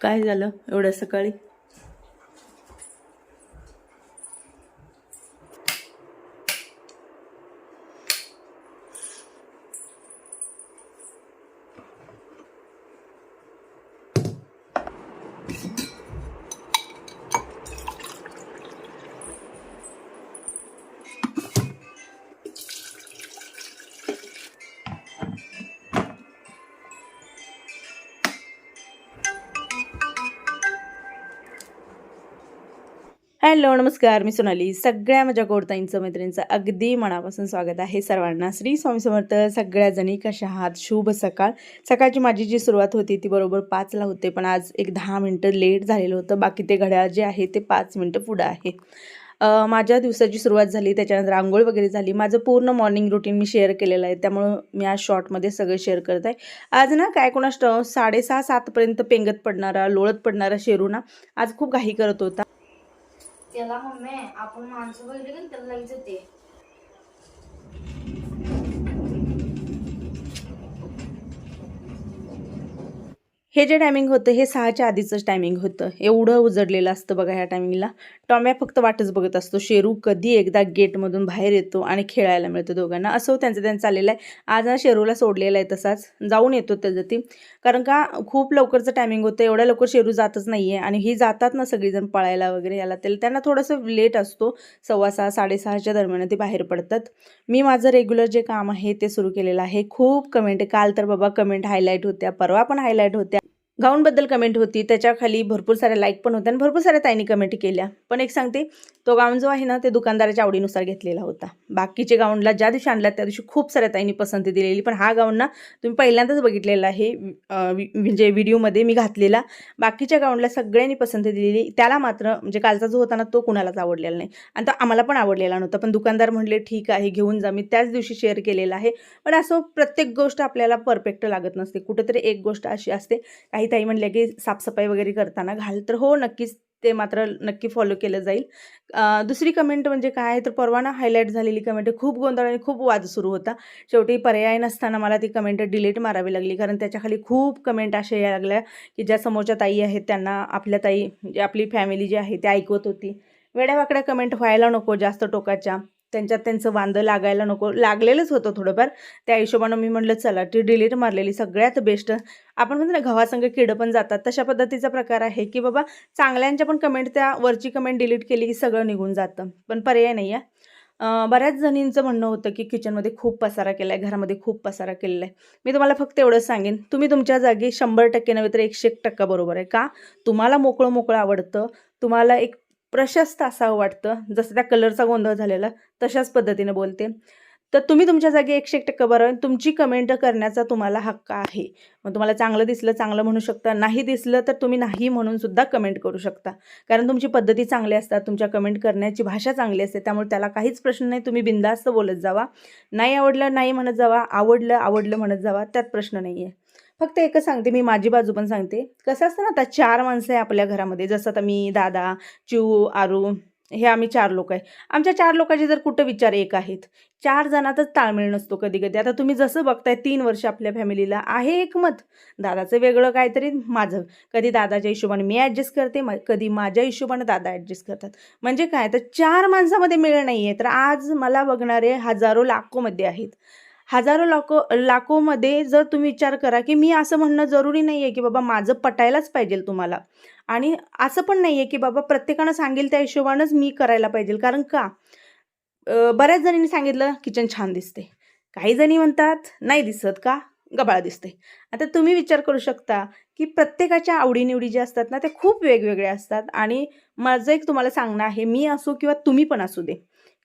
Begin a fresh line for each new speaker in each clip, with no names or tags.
काय झालं एवढ्या सकाळी? हॅलो नमस्कार. मी सोनाली. सगळ्या माझ्या गोडताईंचं मैत्रिणींचं अगदी मनापासून स्वागत आहे सर्वांना. श्री स्वामी समर्थ सगळ्याजणी कशा आहात? शुभ सकाळ. सकाळची माझी जी सुरुवात होती ती बरोबर पाचला होते पण आज एक दहा मिनटं लेट झालेलं होतं. बाकी ते घड्याळ जे आहे ते पाच मिनटं पुढं आहे. माझ्या दिवसाची सुरुवात झाली त्याच्यानंतर रांगोळ वगैरे झाली. माझं पूर्ण मॉर्निंग रुटीन मी शेअर केलेलं आहे. त्यामुळं मी आज शॉर्टमध्ये सगळं शेअर करत आहे. आज ना काय कोणास साडेसहा सातपर्यंत पेंगत पडणारा लोळत पडणारा शेरू ना आज खूप घाई करत होता.
त्याला मम्मी आपण माणसं बघितली की त्याला लगेच येते.
हे जे टायमिंग होतं हे सहाच्या आधीचंच टायमिंग होतं. एवढं उजडलेलं असतं बघा ह्या टायमिंगला टॉम्या फक्त वाटच बघत असतो. शेरू कधी एकदा गेटमधून बाहेर येतो आणि खेळायला मिळतं दोघांना. असं त्यांचं त्यांचं चाललेलं आहे. आज ना शेरूला सोडलेला आहे तसाच. जाऊन येतो त्याचं ती कारण का खूप लवकरचं टायमिंग होतं. एवढ्या लवकर शेरू जातच नाही आहे आणि ही जातात ना सगळीजण पळायला वगैरे याला त्याला. त्यांना थोडंसं लेट असतो. सव्वा सहा साडेसहाच्या दरम्यान ते बाहेर पडतात. मी माझं रेग्युलर जे काम आहे ते सुरू केलेलं आहे. खूप कमेंट काल तर बाबा कमेंट हायलाईट होत्या. परवा पण हायलाईट होत्या. गाऊनबद्दल कमेंट होती. त्याच्याखाली भरपूर साऱ्या लाईक पण होत्या आणि भरपूर साऱ्या ताईंनी कमेंट केल्या. पण एक सांगते तो गाऊन जो आहे ना ते दुकानदाराच्या आवडीनुसार घेतलेला होता. बाकीचे गाऊनला ज्या दिवशी आणला त्या दिवशी खूप साऱ्या ताईंनी पसंती दिलेली. पण हा गाऊन ना तुम्ही पहिल्यांदाच बघितलेला आहे. वि- म्हणजे व्हिडिओमध्ये मी घातलेला. बाकीच्या गाऊनला सगळ्यांनी पसंती दिलेली. त्याला मात्र म्हणजे कालचा जो होता ना तो कुणालाच आवडलेला नाही. आणि तो आम्हाला पण आवडलेला नव्हता. पण दुकानदार म्हणले ठीक आहे घेऊन जा. मी त्याच दिवशी शेअर केलेला आहे. पण असं प्रत्येक गोष्ट आपल्याला परफेक्ट लागत नसते. कुठेतरी एक गोष्ट अशी असते काही ताई म्हणल्या की साफसफाई वगैरे करताना घाल. तर हो नक्कीच ते मात्र नक्की फॉलो केलं जाईल. दुसरी कमेंट म्हणजे काय आहे? तर परवा ना हायलाईट झालेली कमेंट खूप गोंधळ आणि खूप वाद सुरू होता. शेवटी पर्याय नसताना मला ती कमेंट डिलीट मारावी लागली. कारण त्याच्याखाली खूप कमेंट अशा यायला लागल्या की ज्या समोरच्या ताई आहेत त्यांना आपल्या ताई आपली फॅमिली जी आहे ती ऐकवत होती. वेड्यावाकड्या कमेंट व्हायला नको जास्त टोकाच्या. त्यांच्यात त्यांचं वांदं लागायला नको. लागलेलंच होतं थोडंफार. त्या हिशोबानं मी म्हटलं चला ती डिलीट मारलेली सगळ्यात बेस्ट आपण म्हणतो ना गव्हासंग किडं पण जातात. तशा पद्धतीचा प्रकार आहे की बाबा चांगल्यांच्या पण कमेंट त्या वरची कमेंट डिलीट केली की सगळं निघून जातं. पण पर्याय नाही आहे बऱ्याच जणींचं म्हणणं होतं की किचनमध्ये खूप पसारा केला आहे घरामध्ये खूप पसारा केलेला आहे मी तुम्हाला फक्त एवढंच सांगेन. तुम्ही तुमच्या जागी शंभर टक्के नव्हे तर एकशे एक टक्का बरोबर आहे. का? तुम्हाला मोकळं मोकळं आवडतं. तुम्हाला एक प्रशस्त असावं वाटतं. जसं त्या कलरचा गोंधळ झालेला तशाच पद्धतीने बोलते. तर तुम्ही तुमच्या जागी एकशे एक टक्के बरोबर तुमची कमेंट करण्याचा तुम्हाला हक्क आहे. मग तुम्हाला चांगलं दिसलं चांगलं म्हणू शकता. नाही दिसलं तर तुम्ही नाही म्हणून सुद्धा कमेंट करू शकता. कारण तुमची पद्धती चांगली असतात. तुमच्या कमेंट करण्याची भाषा चांगली असते. त्यामुळे त्याला काहीच प्रश्न नाही. तुम्ही बिंदास्त बोलत जावा. नाही आवडलं नाही म्हणत जावा. आवडलं आवडलं म्हणत जावा. त्यात प्रश्न नाही आहे फक्त एकच सांगते मी माझी बाजू पण सांगते. कसं असतं ना आता चार माणसं आहे आपल्या घरामध्ये. जसं आता मी दादा चिऊ आरू हे आम्ही चार लोक आहे. आमच्या चार लोकांचे जर कुठं विचार एक आहेत चार जणातच ताळमेळ नसतो कधी कधी आता तुम्ही जसं बघताय तीन वर्ष आपल्या फॅमिलीला आहे एकमत दादाचं वेगळं काहीतरी माझं. कधी दादाच्या हिशोबाने मी ॲडजस्ट करते म- कधी माझ्या हिशोबाने दादा ॲडजस्ट करतात. म्हणजे काय तर चार माणसामध्ये मेळ नाही आहे तर आज मला बघणारे हजारो लाखोमध्ये आहेत. हजारो लाखो लाखोमध्ये जर तुम्ही विचार करा की मी असं म्हणणं जरुरी नाही आहे की बाबा माझं पटायलाच पाहिजे तुम्हाला. आणि असं पण नाही आहे की बाबा प्रत्येकानं सांगेल त्या हिशोबानंच मी करायला पाहिजे. कारण का? बऱ्याच जणींनी सांगितलं किचन छान दिसते. काही जणी म्हणतात नाही दिसत का? गबाळ दिसते. आता तुम्ही विचार करू शकता की प्रत्येकाच्या आवडीनिवडी ज्या असतात ना त्या खूप वेगवेगळ्या असतात. आणि माझं एक तुम्हाला सांगणं आहे मी असो किंवा तुम्ही पण असू दे.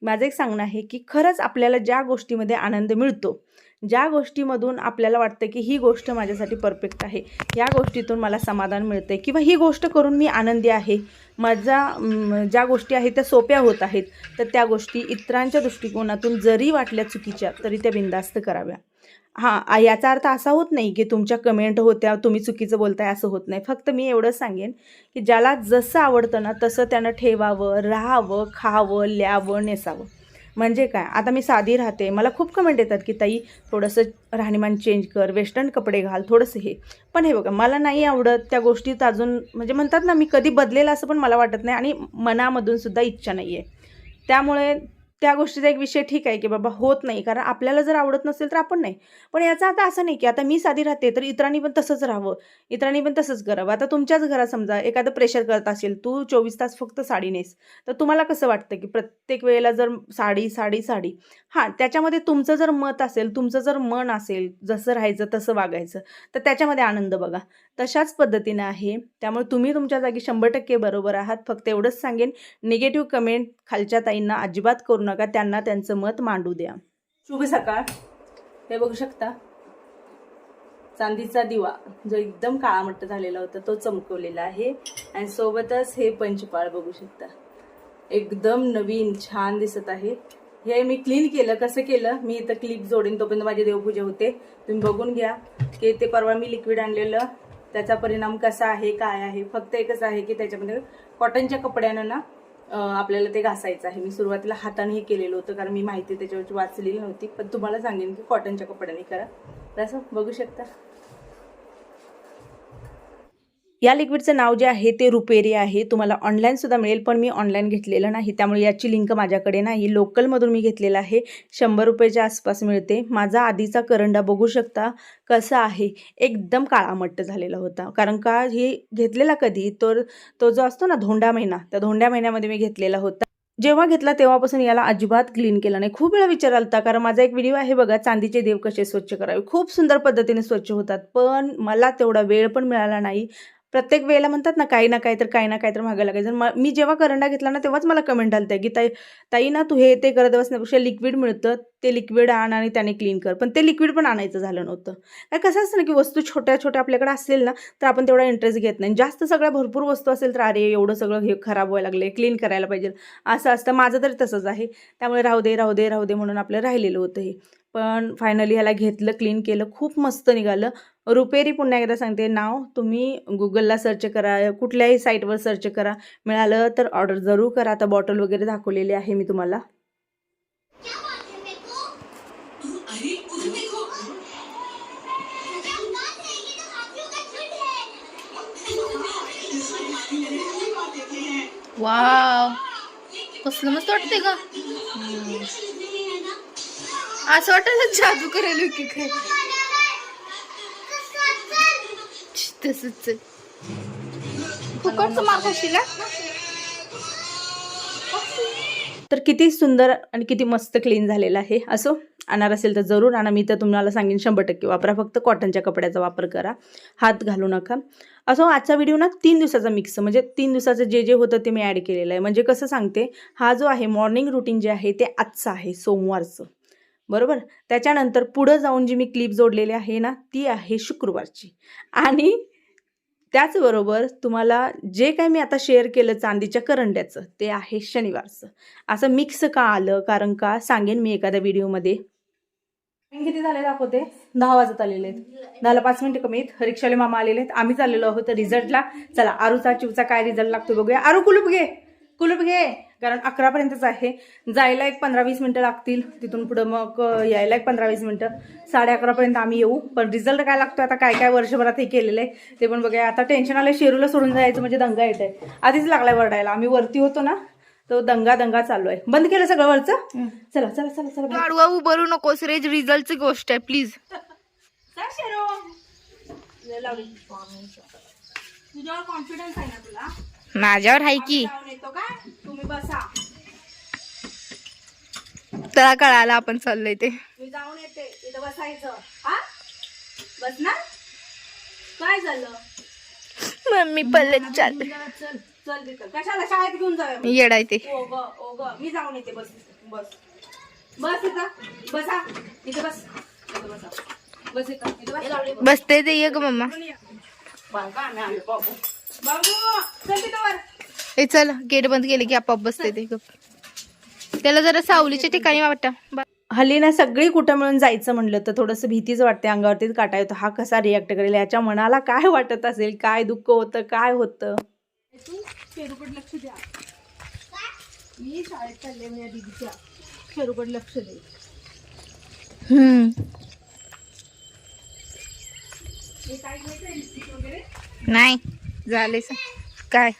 माझं एक सांगणं आहे की खरंच आपल्याला ज्या गोष्टीमध्ये आनंद मिळतो ज्या गोष्टीमधून आपल्याला वाटतं की ही गोष्ट माझ्यासाठी परफेक्ट आहे या गोष्टीतून मला समाधान मिळतं किंवा ही गोष्ट करून मी आनंदी आहे माझा ज्या गोष्टी आहेत त्या सोप्या होत आहेत तर त्या गोष्टी इतरांच्या दृष्टिकोनातून जरी वाटल्या चुकीच्या तरी त्या बिंदास्त कराव्या. हां याचा अर्थ असा होत नाही की तुमच्या कमेंट होत्या तुम्ही चुकीचं बोलताय असं होत नाही. फक्त मी एवढंच सांगेन की ज्याला जसं आवडतं ना तसं त्यानं ठेवावं राहावं खावं ल्यावं नेसावं. म्हणजे काय? आता मी साधी राहते. मला खूप कमेंट येतात की ताई थोडंसं राहणीमान चेंज कर वेस्टर्न कपडे घाल थोडंसं हे. पण हे बघा मला नाही आवडत त्या गोष्टीत अजून म्हणजे म्हणतात ना मी कधी बदलेल असं पण मला वाटत नाही आणि मनामधून सुद्धा इच्छा नाही आहे त्यामुळे त्या गोष्टीचा एक विषय ठीक आहे की बाबा होत नाही. कारण आपल्याला जर आवडत नसेल तर आपण नाही. पण याचा आता असं नाही की आता मी साधी राहते तर इतरांनी पण तसंच राहावं. इतरांनी पण तसंच करावं. आता तुमच्याच घरात समजा एखादं प्रेशर करत असेल तू चोवीस तास फक्त साडी नेस. तर तुम्हाला कसं वाटतं की प्रत्येक वेळेला जर साडी साडी साडी. हां त्याच्यामध्ये तुमचं जर मत असेल तुमचं जर मन असेल जसं राहायचं तसं वागायचं तर त्याच्यामध्ये आनंद बघा. तशाच पद्धतीनं आहे. त्यामुळे तुम्ही तुमच्या जागी शंभर टक्के बरोबर आहात. फक्त एवढंच सांगेन निगेटिव्ह कमेंट खालच्या ताईंना अजिबात करू नका. त्यांना त्यांचं मत मांडू द्या. शुभ सकाळ. हे बघू शकता. चांदीचा दिवा जो एकदम काळामट्ट झालेला होता तो चमकवलेला आहे. आणि सोबतच हे पंचपाळ बघू शकता. एकदम नवीन छान दिसत आहे. हे मी क्लीन केलं. कसं केलं? मी इथं क्लिप जोडेन तोपर्यंत माझी देवपूजा होते. तुम्ही बघून घ्या. की ते परवा मी लिक्विड आणलेलं. त्याचा परिणाम कसा आहे काय आहे? फक्त एकच आहे की त्याच्यामध्ये कॉटनच्या कपड्यानं ना आपल्याला ते घासायचं आहे. मी सुरुवातीला हातानेही केलेलं होतं कारण मी माहिती त्याच्यावरची वाचलेली नव्हती. पण तुम्हाला सांगेन की कॉटनच्या कपड्याने करा. तर असं बघू शकता. या लिक्विडचं नाव जे आहे ते रुपेरी आहे. तुम्हाला ऑनलाईनसुद्धा मिळेल पण मी ऑनलाईन घेतलेलं नाही. त्यामुळे याची लिंक माझ्याकडे नाही. लोकलमधून मी घेतलेला आहे. शंभर रुपयाच्या आसपास मिळते. माझा आधीचा करंडा बघू शकता कसा आहे. एकदम काळामट्ट झालेला होता. कारण का हे घेतलेला कधी? तर तो जो असतो ना धोंडा महिना त्या धोंड्या महिन्यामध्ये मी घेतलेला होता. जेव्हा घेतला तेव्हापासून याला अजिबात क्लीन केलं नाही. खूप वेळा विचार आलता कारण माझा एक व्हिडिओ आहे बघा चांदीचे देव कसे स्वच्छ करावे. खूप सुंदर पद्धतीने स्वच्छ होतात पण मला तेवढा वेळ पण मिळाला नाही. प्रत्येक वेळेला म्हणतात ना काही ना काही तर काही ना काही तर मागायला लागायचं म मी जेव्हा करंडा घेतला ना तेव्हाच मला कमेंट आलं की ताई ताई ना तू हे ते करत बसण्यापेक्षा लिक्विड मिळतं. ते लिक्विड आण आणि त्याने क्लीन कर. पण ते लिक्विड पण आणायचं झालं नव्हतं. काय कसं असतं ना की वस्तू छोट्या छोट्या आपल्याकडे असेल ना तर आपण तेवढा इंटरेस्ट घेत नाही. जास्त सगळ्या भरपूर वस्तू असेल तर अरे एवढं सगळं हे खराब व्हायला लागले क्लीन करायला पाहिजे. असं असतं. माझं तरी तसंच आहे. त्यामुळे राहू दे राहू दे राहू दे म्हणून आपलं राहिलेलं होतं हे. पण फायनली ह्याला घेतलं क्लीन केलं. खूप मस्त निघालं. रुपेरी पुन्हा एकदा सांगते नाव तुम्ही गुगलला सर्च करा कुठल्याही साईटवर सर्च करा. मिळालं तर ऑर्डर जरूर करा. आता बॉटल वगैरे दाखवलेली आहे मी तुम्हाला.
वाव कसलं मस्त वाटते का असं वाटायला जादू करायला की काय तसच. फुकटचं मार खाशील
तर किती सुंदर आणि किती मस्त क्लीन झालेलं आहे. असो आणणार असेल तर जरूर आणा. मी तर तुम्हाला सांगेन शंभर टक्के वापरा. फक्त कॉटनच्या कपड्याचा वापर करा. हात घालू नका. असो आजचा व्हिडिओ ना तीन दिवसाचा मिक्स म्हणजे तीन दिवसाचं जे जे होतं ते मी ॲड केलेलं आहे. म्हणजे कसं सांगते हा जो आहे मॉर्निंग रुटीन जे आहे ते आजचं आहे सोमवारचं. बरोबर? त्याच्यानंतर पुढं जाऊन जी मी क्लिप जोडलेली आहे ना ती आहे शुक्रवारची. आणि त्याचबरोबर तुम्हाला जे काही मी आता शेअर केलं चांदीच्या करंड्याचं ते आहे शनिवारचं. असं मिक्स का आलं? कारण का? सांगेन मी एखाद्या व्हिडिओमध्ये किती झाले दाखवते दहा वाजत आलेले आहेत. दहाला पाच मिनिटं कमी आहेत. रिक्षाले मामा आलेले आहेत. आम्ही चाललेलो आहोत रिझल्टला चला आरूचा चिवचा काय रिझल्ट लागतो बघूया. आरू कुलूप घे. कुलूप घे. कारण अकरापर्यंतच आहे. जायला एक पंधरा वीस मिनटं लागतील. तिथून पुढं मग यायला एक पंधरा वीस मिनटं. साडे अकरापर्यंत आम्ही येऊ. पण रिझल्ट काय लागतो आता काय काय वर्षभरात हे केलेलं आहे? ते पण बघूया. आता टेन्शन आलं शेरूला सोडून जायचं म्हणजे दंगा येत आहे आधीच लागलाय वरडायला. आम्ही वरती होतो ना तो दंगा दंगा चालू आहे. बंद केलं सगळं वरचं? चला चला चला चला.
गाडवा उभारू नकोस रे. रिझल्टची गोष्ट आहे प्लीज
कॉन्फिडन्स आहे ना तुला?
माझ्यावर आहे की. त्याला कळालं आपण चाललोय ते.
मी जाऊन येते. इथं बसायचं. हा? बस ना काय झालं?
मम्मी पल्ले चाल
चल चल तिथं कशाला? शाळेत घेऊन जाऊया मी?
येडाय ते.
मी जाऊन येते. बस बस. बस इथं. बसा. इथे बस. इथं बसा. बस इथं. इथं बस.
बसते ते ये ग मम्मा.
बाबा आम्ही आलो बाबू? बाबू चल
हे गेट बंद केले की आपोआप बसते ते. त्याला जरा सावलीच्या ठिकाणी वाटतं.
हल्ली ना सगळी कुठं मिळून जायचं म्हणलं तर थोडंसं भीतीच वाटते अंगावरतीच काटा येतो. हा कसा रिॲक्ट करेल? याच्या मनाला काय वाटत असेल? काय दुःख होतं? काय होतं? शेरूकडे लक्ष दे.
हम्म. नाही. झाले काय?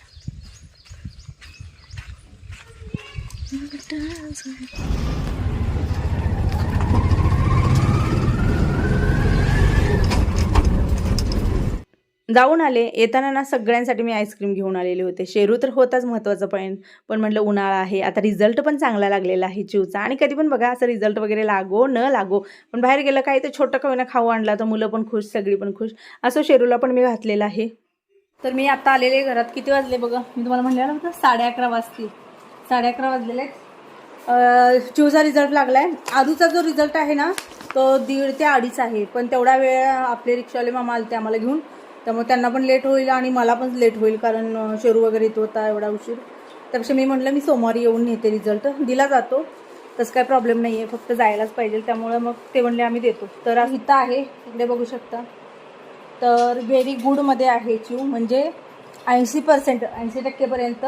जाऊन आले. येताना ना सगळ्यांसाठी मी आईस्क्रीम घेऊन आलेले होते. शेरू तर होताच महत्त्वाचं पॉईंट पण म्हटलं उन्हाळा आहे. आता रिझल्ट पण चांगला लागलेला आहे चिवचा. आणि कधी पण बघा असं रिझल्ट वगैरे लागो न लागो. पण बाहेर गेलं काही तर छोटं कवीना खाऊ आणला. तर मुलं पण खुश सगळी पण खुश. असं शेरूला पण मी घातलेलं आहे. तर मी आता आलेले घरात. किती वाजले बघा? मी तुम्हाला म्हणलेलं होतं साडे अकरा वाजतील. साडे अकरा वाजलेले आहेत. चिवचा रिझल्ट लागलाय. आधूचा जो रिझल्ट आहे ना तो दीड ते अडीच आहे. पण तेवढा वेळ आपले रिक्षावाले मामा आले ते आम्हाला घेऊन. त्यामुळे त्यांना पण लेट होईल आणि मला पण लेट होईल कारण शेरू वगैरे येतो होता एवढा उशीर. त्यापेक्षा मी म्हटलं मी सोमवारी येऊन नेते रिझल्ट दिला जातो. तसं काय प्रॉब्लेम नाही आहे फक्त जायलाच पाहिजे. त्यामुळे मग ते म्हणले आम्ही देतो. तर इथं आहे. इकडे बघू शकता. तर व्हेरी गुडमध्ये आहे च्यू म्हणजे ऐंशी पर्सेंट ऐंशी टक्केपर्यंत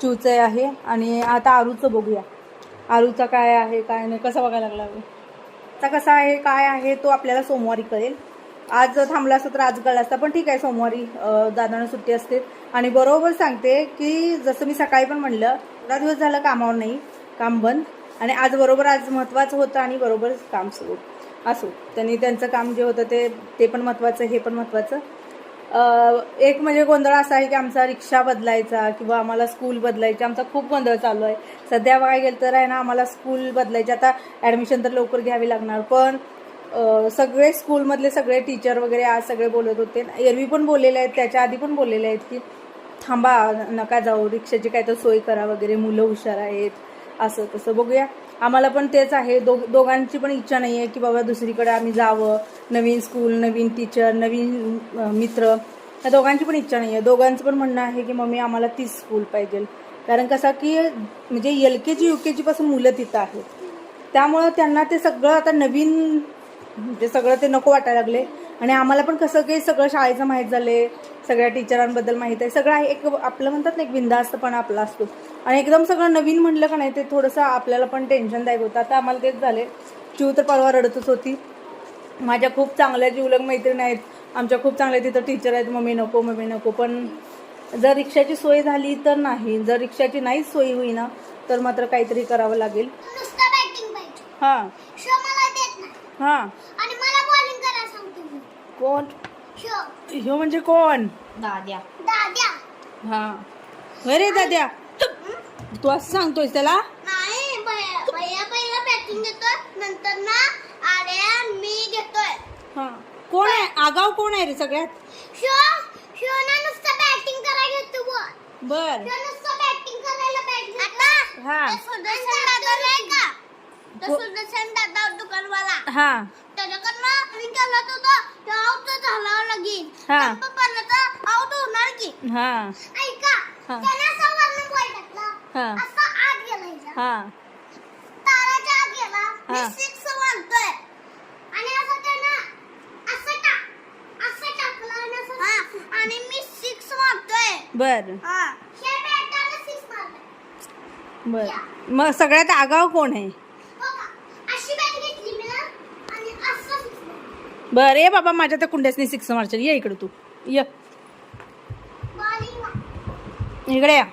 चिवचं आहे. आणि आता आरूचं बघूया. आरूचा काय आहे काय नाही कसं बघायला लागला आता कसा आहे काय आहे तो आपल्याला सोमवारी कळेल. आज थांबला असता तर आज कळला असता पण ठीक आहे सोमवारी दादांना सुट्टी असते. आणि बरोबर सांगते की जसं मी सकाळी पण म्हणलं दहा दिवस झालं कामावर नाही काम बंद. आणि आज बरोबर आज महत्त्वाचं होतं आणि बरोबर काम सुरू. असो. त्यांनी त्यांचं काम जे होतं ते ते पण महत्त्वाचं हे पण महत्त्वाचं एक म्हणजे गोंधळ असा आहे की आमचा रिक्षा बदलायचा किंवा आम्हाला स्कूल बदलायची. आमचा खूप गोंधळ चालू आहे. सध्या बघायला गेलं तर आहे ना आम्हाला स्कूल बदलायची. आता ॲडमिशन तर लवकर घ्यावी लागणार पण सगळे स्कूलमधले सगळे टीचर वगैरे आज सगळे बोलत होते. एरवी पण बोललेले आहेत त्याच्या आधी पण बोललेले आहेत की थांबा नका जाऊ रिक्षाची काय तर सोय करा वगैरे मुलं हुशार आहेत. असं तसं बघूया. आम्हाला पण तेच आहे. दो दोघांची पण इच्छा नाही आहे की बाबा दुसरीकडे आम्ही जावं. नवीन स्कूल नवीन टीचर नवीन मित्र. या दोघांची पण इच्छा नाही आहे दोघांचं पण म्हणणं आहे की मम्मी आम्हाला तीच स्कूल पाहिजे. कारण कसं की म्हणजे एल के जी यू के जीपासून मुलं तिथं आहेत. त्यामुळं त्यांना ते सगळं आता नवीन म्हणजे सगळं ते नको वाटायला लागले. आणि आम्हाला पण कसं काही सगळं शाळेचं माहीत झाले सगळ्या टीचरांबद्दल माहीत आहे. सगळं आहे. एक आपलं म्हणतात ना एक बिंदास्तपणा आपला असतो. आणि एकदम सगळं नवीन म्हणलं का नाही ते थोडंसं आपल्याला पण टेन्शनदायक होतं. आता आम्हाला तेच झाले चिव तर परवा रडतच होती. माझ्या खूप चांगल्या जीवलग मैत्रिणी आहेत. आमच्या खूप चांगल्या तिथं टीचर आहेत. मम्मी नको मम्मी नको. पण जर रिक्षाची सोय झाली तर नाही. जर रिक्षाची नाहीच सोय होईना तर मात्र काहीतरी करावं लागेल.
नुसतं बॅटिंग पाहिजे.
हां. हां.
आणि मला बॉलिंग करायला सांगतो मी.
कोण? ह्यो म्हणजे कोण?
दाद्या. दाद्या.
हां. अरे दाद्या. तू असं सांगतोय त्याला?
नाही भैया भैया पहिला बॅटिंग देतोय नंतर ना मी घेतोय.
हां. कोण आहे? आगाव कोण आहे रे सगळ्यात?
शो शो ना नुसतं बॅटिंग करायला घेतो बुवा.
बर.
शो नुसतं बॅटिंग करायला
हा.
ते सुदर्शन दादा नाही का? तो
को-
सुदर्शन दादा दुकानवाला.
हां.
त्याच्याकडनं मी केला तो. तो आउट झाला लगीन.
हा.
तर आउट होणार की.
हां.
ऐका
हा
असं वरनं बॉल टाकला
हा.
असं आत गेला.
हां.
ताराच्या आत गेला मी
हा.
आणि असं त्यानं असं टाक असं टाकलं आणि असं हा. आणि मी सिक्स मारतोय
बर.
हा.
बर. मग सगळ्यात आगाव कोण आहे?
हो का अशी बॅट घेतली मी ना आणि असं six मारलं.
बर ये बाबा माझ्या त्या कुंड्यासनी सिक्स मारशील. ये इकडे तू. ये.
Bowling.
इकडे या.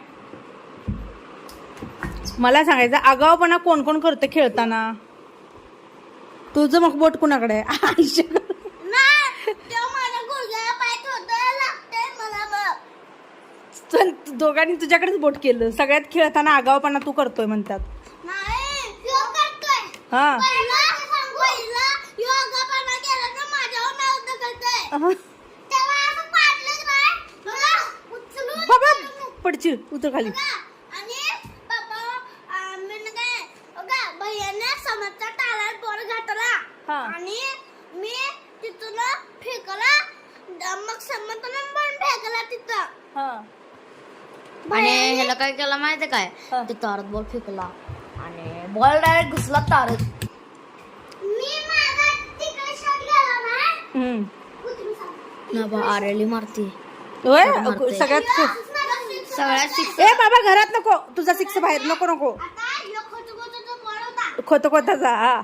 मला सांगायचं आगावपणा कोण कोण करतं खेळताना? तुझं मग बोट कुणाकडे आहे? दोघांनी तुझ्याकडेच बोट केलं. सगळ्यात खेळताना आगावपणा तू करतोय म्हणतात. हा.
पहिला पहिला योगापणा केला तर माझ्यावर नाव ढकलतोय तेव्हा असं पाडलंच नाही मला उचलून
बाबा
खाली
पडचिल उतर खाली
बघा. आणि बाबा अं, मी ना काय बघा भैयाने समोरच्या बॉल घातला.
हा.
आणि मी तिथून फेकला. द- मग पण फेकला तिथं.
हा.
आणि ह्याला काय केलं माहितीये
हा.
काय? ते तारत बॉल फेकला. आणि बॉल डायरेक्ट घुसला तारत
मी माझा तिकडे शॉट गेला ना
हम्म.
उतरून सांग.
ना बा आरेली मारते.
होय?
मारते.
सगळ्यात
सगळ्यात सिक्स
ए बाबा घरात नको. तुझा सिक्स बाहेर. नको नको.
आता तो होता.
खोत खोताचा हा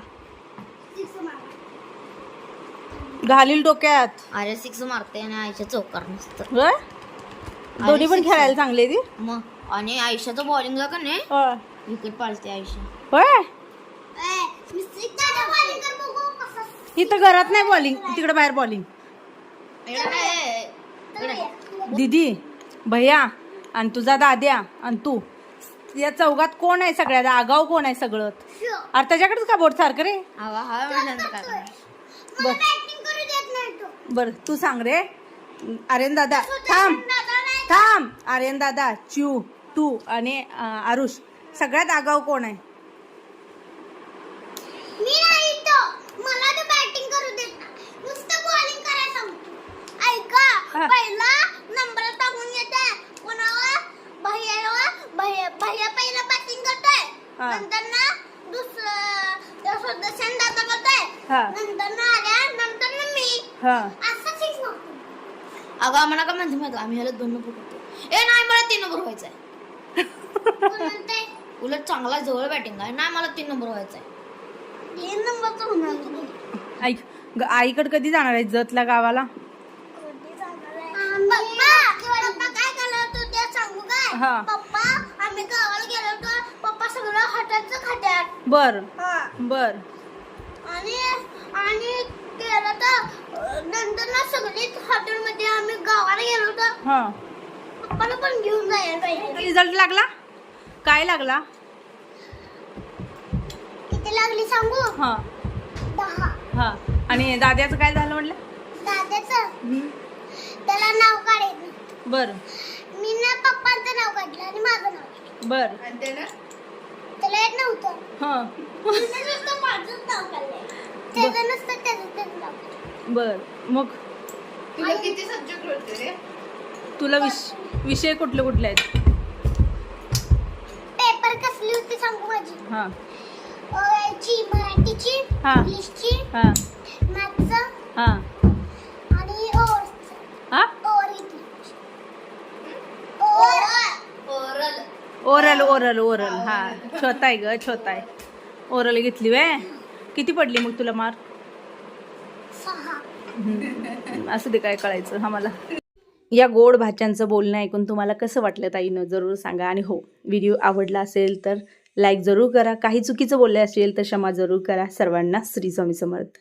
Six मारा.
घालील डोक्यात.
अरे सिक्स मारते आणि आयुष्य चौकार नसतं.
होय? दोन्ही पण. खेळायला चांगले ती?
मग आणि आयुष्याचं बॉलिंगला का नाही?
होय.
विकेट पाळते आयुष्य
होय?
कसं.
इथं घरात नाही बॉलिंग तिकडे बाहेर बॉलिंग दीदी भैया आणि तुझा दाद्या आणि तू. या चौघात कोण आहे सगळ्यात? आगाव कोण आहे सगळं. अरे त्याच्याकडेच का बोट सारखं रे?
म्हणल्यानंतर काय करणार?
मला batting करू देत नाही तो.
बर तू सांग रे. आर्यन दादा थांब. थांब. आर्यन दादा चिव तू आणि आरुष. सगळ्यात आगाव कोण आहे.
पहिला नंबर टाकून येते कोणावर? भैयावर. भैया भैया पहिला बॅटिंग करतोय. नंतर ना दुसरं दादा करतोय. नंतर ना मी
हा.
अगं आम्हाला काय म्हणते माहिती आम्ही ह्याला दोन नंबर करतो ए नाही मला तीन नंबर व्हायचा आहे उलट चांगला जवळ बॅटिंग आहे. नाही मला तीन नंबर व्हायचा आहे
तीन नंबरचं होणार तुम्ही
ऐक ग- आईकडे कधी जाणार आहे? जतला गावाला?
पप्पा पप्पा काय करत होते? ते सांगू काय?
हा.
पप्पा आम्ही गावाला गेलो होतो. पप्पा सगळं हॉटेलचं खात्यात.
बर. बर.
आणि आणि गेलं तर अं, नंतर ना सगळीच हॉटेलमध्ये आम्ही गावाला गेलो
हा.
पप्पाला पण घेऊन जायला पाहिजे.
रिझल्ट लागला? काय लागला?
किती लागली सांगू?
हा.
दहा.
हा. आणि दाद्याचं काय झालं म्हटलं?
दादाचं त्याला नाव काढायचं
बर.
मी ना पप्पांचं नाव काढलं आणि माझं नाव
बर.
त्याला? येत नव्हतं.
हा.
नुसतं माझंच नाव काढलंय.
बर मग?
तुला किती सब्जेक्ट होते रे?
तुला विष विषय कुठले कुठले आहेत?
पेपर कसली होती सांगू माझी?
हा.
अं, मराठीची
हा.
इंग्लिशची
हा. हा.
आणि
हा?
घेतली over
oral.
Oral. Oral oral हा छोटा आहे ग छोटा आहे. ओरल घेतली वे किती पडली मग तुला मार्क असं ते काय कळायचं आम्हाला या गोड भाच्यांचं बोलणं ऐकून तुम्हाला कसं वाटलं ताईनं? जरूर सांगा. आणि हो व्हिडिओ आवडला असेल तर लाईक जरूर करा. काही चुकीचं बोलले असेल तर क्षमा जरूर करा. सर्वांना श्री स्वामी समर्थ.